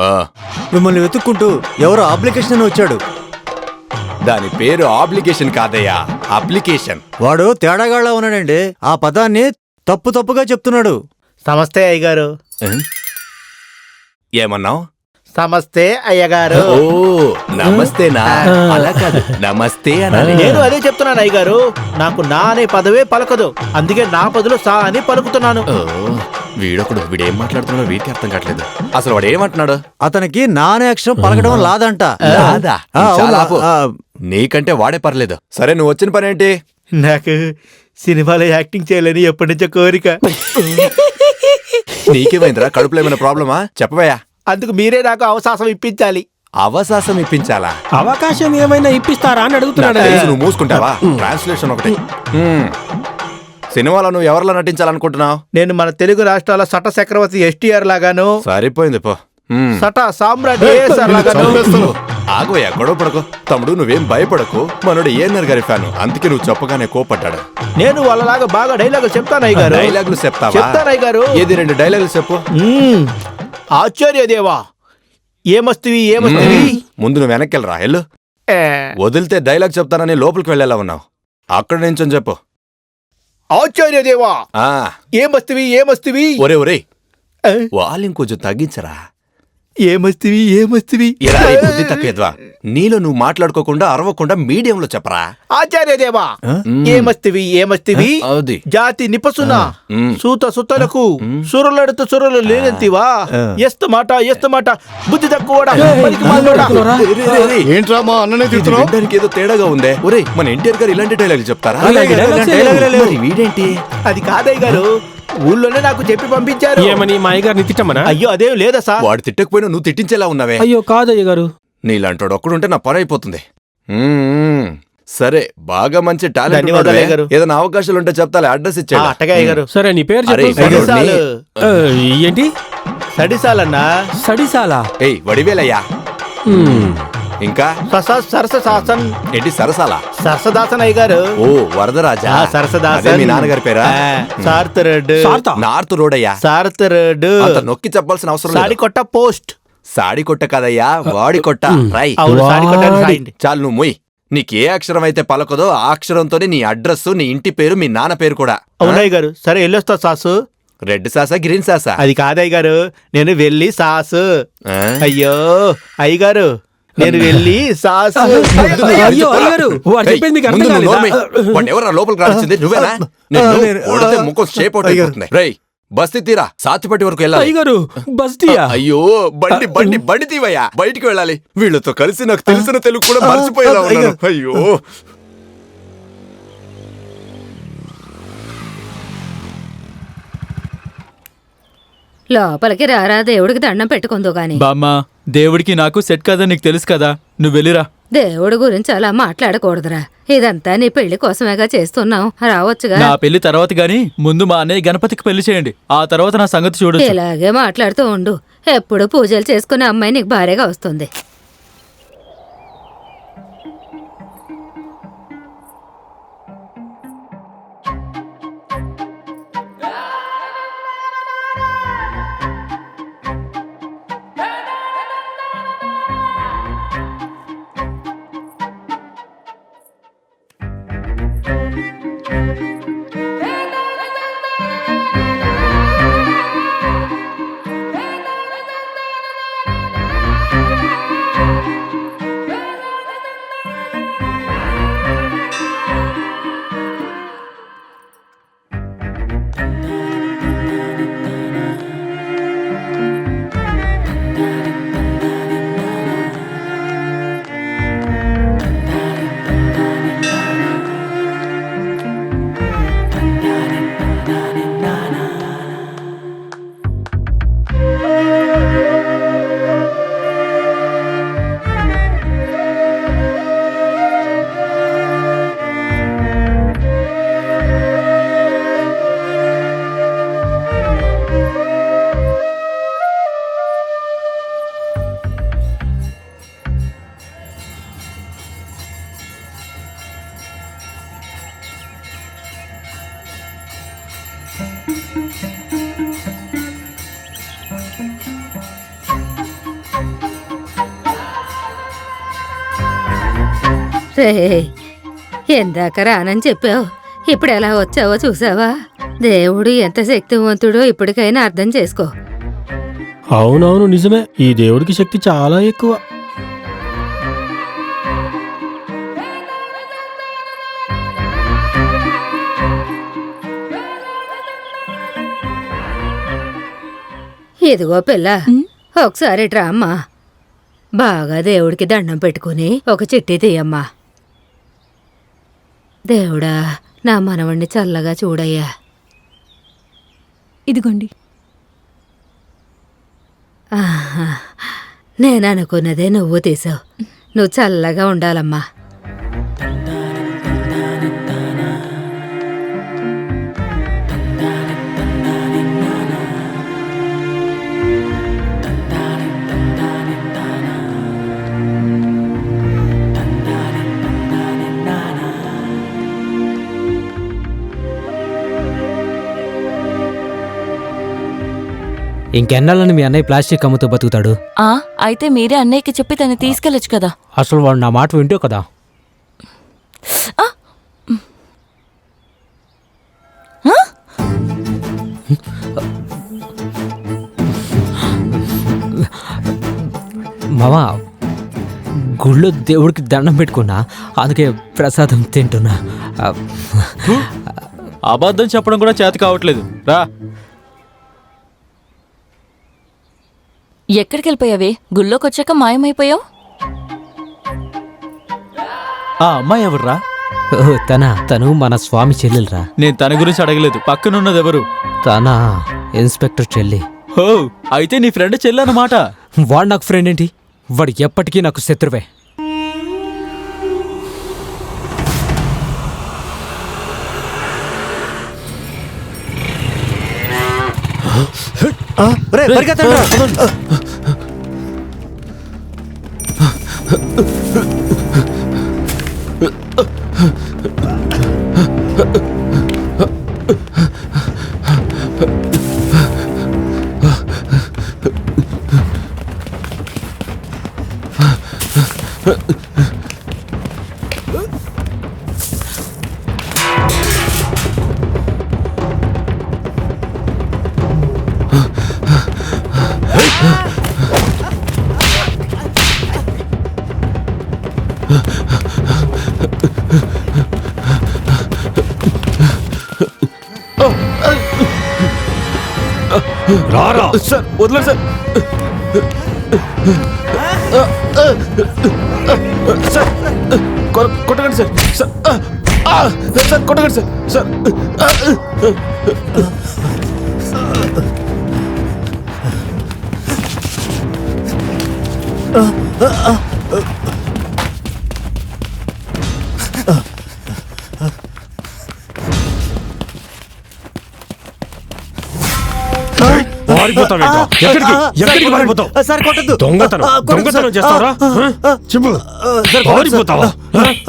ఆ, మిమ్మల్ని వెతుక్కుంటూ ఎవరో అప్లికేషన్ అని వచ్చాడు. దాని పేరు ఆబ్లిగేషన్ కాదయ్యా అప్లికేషన్. వాడు తేడాగాళ్ళ ఉన్నాడండి. ఆ పదాన్ని తప్పు తప్పుగా చెప్తున్నాడు. నమస్తే అయ్యగారు. ఏమన్నావు? నమస్తే అయ్యగారు. ఓ నమస్తేనా అలా కాదు నమస్తే అనాలి. నేను అదే చెప్తున్నాను అయ్యగారు. నాకు నా అనే పదవే పలకదు. అందుకే నా బదులు సా అని పలుకుతున్నాను. ఓ, వీడొకడు వీడేం మాట్లాడుతున్నాడో వీడికి అర్థం కావట్లేదు. అసలు వాడు ఏమంటున్నాడు? అతనికి నానే అక్షరం పలకడం లాదంట. ఆ, చాలా అవునా? ఆపు. ఆ, నీకంటే వాడే పర్లేదు. సరే నువ్వు వచ్చిన పని ఏంటి నాకు సినిమాలో యాక్టింగ్ చేయాలని ఎప్పటి నుంచో కోరిక. నీకేమైందిరా? కడుపులో ఏమైనా ప్రాబ్లమా? చెప్పవయ్యా. అందుకు మీరే నాకు అవకాశం ఇప్పించాలి. అవకాశం ఇప్పించాలా? అవకాశం ఏమైనా ఇప్పిస్తారా అని నాకు అడుగుతున్నాడు తెలుసు నువ్వు మూసుకుంటావా? ట్రాన్స్లేషన్ ఒకటి. హ్మ్. సినిమాలో నువ్వు ఎవరిలో నటించాలనుకుంటున్నావు? నేను మన తెలుగు రాష్ట్రాల సట చక్రవర్తి ఎస్టీఆర్ లాగాను. సరిపోయింది పో. హ్మ్. సట సామ్రాట్ ఏఎస్ఆర్ లాగాను. ఆగోయా గొడవ పడకు. తమ్ముడు నువ్వేం భయపడకు. మనోడు ఏఎన్ఆర్ గారి ఫ్యాను. అందుకే నువ్వు చెప్పగానే కోపడ్డాడు. నేను వాళ్ళలాగా బాగా డైలాగులు చెప్తాను అయ్యగారు డైలాగులు చెప్తావా? చెప్తాను అయ్యగారు ఏది రెండు డైలాగులు చెప్పు. మ్మ్. ఆశ్చర్య దేవా. ఏమస్తివి ఏమస్తివి? ముందు నువ్వు వెనక్కి వెళ్ళరా ఏ, వదిలితే డైలాగ్ చెప్తానని లోపలికి వెళ్ళేలా ఉన్నావు. అక్కడ నుంచొని చెప్పు. ఆశ్చర్య దేవా ఆ. ఏమస్తివి ఏమస్తివి? ఒరే ఒరే వాల్యూమ్ కొంచెం తగ్గించరా? ఏమస్తివి ఏమస్తివి? ఇలా ఈ బుద్ధి తక్కువేద్వా నీలో నువ్వు మాట్లాడుకోకుండా అరవకుండా మీడియంలో చెప్పరా? ఆచార్య దేవా ఏమస్తివి ఏమస్తివి? అది. జాతి నిపసున. సూత సుతలకు సురులడుతు సురులు లేనంతివా? ఎస్తు మాట ఎస్తు మాట. బుద్ధి తక్కువడా? పనికి మాలోడా. ఏంట్రా మా అన్ననే ఇది తిడుతున్నావు? వినడానికి ఏదో తేడాగా ఉందే. ఒరే మన ఎన్టీఆర్ గారు ఇలాంటి డైలాగ్ చెప్తారా? అలాగే. మరి వీడేంటి? అది కాదయ్య గారు. ఊళ్ళోనే నాకు చెప్పి పంపించారు. ఏమని మా అయ్యగారిని తిట్టమనా? అయ్యో అదేం లేదా సార్ వాడు తిట్టకపోయినా నువ్వు తిట్టించేలా ఉన్నావే. అయ్యో కాదయ్య గారు నీలాంటోడు ఒక్కడుంటే నా పని అయిపోతుంది. మ్మ్. సరే బాగా మంచి టాలెంట్ ధన్యవాదాలు, ఉన్నాడువే. అయ్యగారు. ఏదైనా అవకాశాలు ఉంటే చెప్తాలే అడ్రస్ ఆ, ఇచ్చాడు అట్టగా అయ్య గారు సరే నీ పేరు అరే, చెప్పు వాడు- సడిసాలు ఆ, ఏంటి? సడిసాలన్నా? సడిసాలా? ఏయ్ వడివేలయ్యా. హ్మ్. ఇంకా? సస సరస శాసన్ ఏంటి సరసాల? సరసదాసన్ అయ్య గారు ఓ వరదరాజా? ఆ, అదే సరసదాసన్ మీ నాన్నగారి పేరా? సార్తా? నార్త్ రోడ్ అయ్యా సార్తరడ్ అంత నొక్కి చెప్పాల్సిన అవసరం సాడి లేదు. కొట్ట పోస్ట్. సాడి కొట్ట కదయ్యా వాడి కొట్ట. రాయ్. అవును వాడి. రాయండి. చాలు నువ్వు మొయ్. నీకు ఏ అక్షరం అయితే పలకదో ఆ అక్షరంతోనే నీ అడ్రస్ నీ ఇంటి పేరు మీ నాన్న పేరు కూడా. అవునయ్య గారు సరే వెళ్ళొస్తా సాసు. రెడ్ సాసా గ్రీన్ సాసా? అది కాదయ్య గారు నేను వెళ్ళి సాసు. ఆ? అయ్యో అయ్య గారు నేను వెళ్ళి సాసు ముందు నువ్వు అయ్యో చెప్పరా? అయ్యగారు వాడు ఏయ్, చెప్పింది మీకు ముందు అర్థం నువ్వు కాలేదా? నోర్మై. వాడిని ఎవరా లోపలికి రాల్సింది నువ్వేనా? నిన్ను నేను- కొడితే ముఖం షేప్ అవుట్ అయిపోతుంది. రేయ్ బస్తీ తీరా. సాతిపట్టి వరకు వెళ్ళాలి. అయ్యగారు బస్తియా అయ్యో బండి బండి బండి తీవయ్యా. బయటికి వెళ్ళాలి. వీళ్ళతో కలిసి నాకు తెలిసిన తెలుగు కూడా మర్చిపోయేలా ఉన్నాను. అయ్యో. లోపలికి రారా దేవుడికి దండం పెట్టుకుందో గాని. బామ్మ దేవుడికి నాకు సెట్ కదా నీకు తెలుసు కదా నువ్వు వెళ్ళిరా. దేవుడి గురించి అలా మాట్లాడకూడదురా. ఇదంతా నీ పెళ్ళి కోసమేగా చేస్తున్నాం రావచ్చుగా. నా పెళ్ళి తర్వాత గాని ముందు మా అన్నయ్య గణపతికి పెళ్ళి చేయండి. ఆ తర్వాత నా సంగతి చూడొచ్చు. ఇలాగే మాట్లాడుతూ ఉండు. ఎప్పుడు పూజలు చేసుకునే అమ్మాయి నీకు భార్యగా వస్తుంది. రే ఎందాక రానని చెప్పావు. ఇప్పుడు ఎలా వచ్చావో చూసావా? దేవుడు ఎంత శక్తివంతుడో ఇప్పటికైనా అర్థం చేసుకో. అవునవును నిజమే. ఈ దేవుడికి శక్తి చాలా ఎక్కువ. ఇదిగో పిల్ల ఒకసారి అమ్మా. బాగా దేవుడికి దండం పెట్టుకుని ఒక చిట్టి తీయమ్మా. దేవుడా నా మనవణ్ణి చల్లగా చూడయ్యా. ఇదిగోండి. ఆహా, నేను అనుకున్నదే నువ్వు తీసావు. నువ్వు చల్లగా ఉండాలమ్మా. ఇంకెన్నాళ్ళని మీ అన్నయ్య ప్లాస్టిక్ అమ్ముతూ బతుకుతాడు? ఆ అయితే మీరే అన్నయ్యకి చెప్పి తను తీసుకెళ్ళొచ్చు కదా. అసలు వాడు నా మాట వింటూ కదా? ఆ! ఆ? మావా గుళ్ళో దేవుడికి దండం పెట్టుకున్నా అందుకే ప్రసాదం తింటున్నా. ఆ, అబద్ధం చెప్పడం కూడా చేత కావట్లేదు. రా. ఎక్కడికి వెళ్ళిపోయావే గుళ్ళోకి వచ్చాక మాయమైపోయావు? ఆ అమ్మాయి ఎవర్రా? ఓ, తన తను మన స్వామి చెల్లెలరా. నేను తన గురించి అడగలేదు. పక్కనున్నది ఎవరు తన ఇన్స్పెక్టర్ చెల్లి. హో అయితే నీ ఫ్రెండ్ చెల్లన్నమాట. వాడు నాకు ఫ్రెండ్ ఏంటి? వాడు ఎప్పటికీ నాకు శత్రువే. Huh? రారా. సార్ వదలండి సార్. సార్ కొట్టకండి సార్. సార్ కొట్టకండి sir. Sir Uh, uh, uh. ఎక్కడికి? ఎక్కడికి పారిపోతావు సార్ కొట్టద్దు. దొంగతనం. దొంగతనం చేస్తావరా? చెప్పు. పారిపోతావా?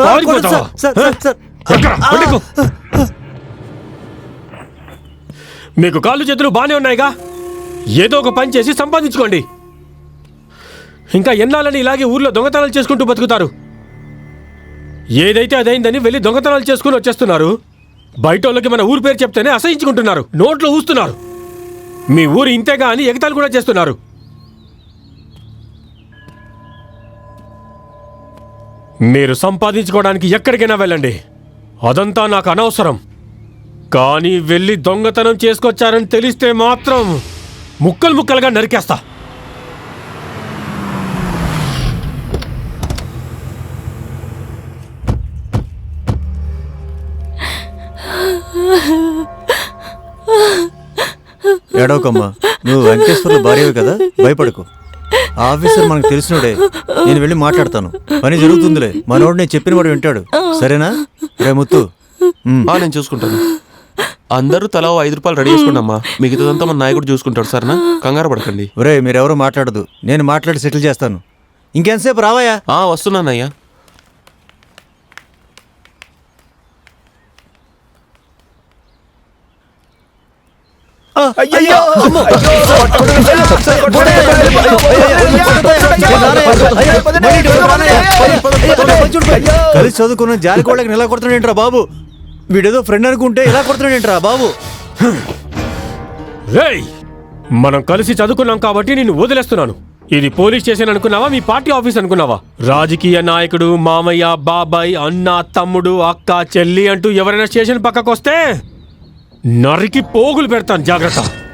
పారిపోతావా. మీకు కాళ్ళు చేతులు బానే ఉన్నాయిగా? ఏదో ఒక పని చేసి సంపాదించుకోండి. ఇంకా ఎన్నాళ్ళని ఇలాగే ఊర్లో దొంగతనాలు చేసుకుంటూ బతుకుతారు? ఏదైతే అదైందని వెళ్ళి దొంగతనాలు చేసుకుని వచ్చేస్తున్నారు? బయట వాళ్ళకి మన ఊరు పేరు చెప్తేనే అసహించుకుంటున్నారు. నోట్లో ఊస్తున్నారు. మీ ఊరు ఇంతేగా అని ఎగతాలు కూడా చేస్తున్నారు. మీరు సంపాదించుకోవడానికి ఎక్కడికైనా వెళ్ళండి. అదంతా నాకు అనవసరం. కానీ వెళ్ళి దొంగతనం చేసుకొచ్చారని తెలిస్తే మాత్రం ముక్కలు ముక్కలుగా నరికేస్తా. ఏడవకమ్మా. నువ్వు వెంకటేశ్వర్ల భార్యవి కదా? భయపడకు. ఆ ఆఫీసర్ మనకు తెలిసినోడే. నేను వెళ్ళి మాట్లాడతాను. పని జరుగుతుందిలే. మనోడు నేను చెప్పిన వాడు వింటాడు. సరేనా? రే ముత్తు. ఉమ్. ఆ, నేను చూసుకుంటాను. అందరూ తలా ఓ ఐదు రూపాయలు రెడీ చేసుకోండమ్మా మిగతాదంతా మన నాయకుడు చూసుకుంటాడు సరేనా? కంగారు పడకండి. ఒరేయ్ మీరెవరో మాట్లాడదు. నేను మాట్లాడి సెటిల్ చేస్తాను. ఇంకెంతసేపు రావాయా ఆ వస్తున్నానయ్యా. అయ్యో, కలిసి చదువుకున్న జాలి కోళ్ళకి ఎలా కొడుతున్నాడేంట్రా బాబు వీడేదో ఫ్రెండ్ అనుకుంటే ఇలా కొడుతున్నాడేంట్రా బాబు రేయ్ మనం కలిసి చదువుకున్నాం కాబట్టి నేను వదిలేస్తున్నాను ఇది పోలీస్ స్టేషన్ అనుకున్నావా మీ పార్టీ ఆఫీస్ అనుకున్నావా రాజకీయ నాయకుడు మామయ్య బాబాయ్ అన్న తమ్ముడు అక్క చెల్లి అంటూ ఎవరైనా స్టేషన్ పక్కకు వస్తే నరికి పోగులు పెడతాను జాగ్రత్త.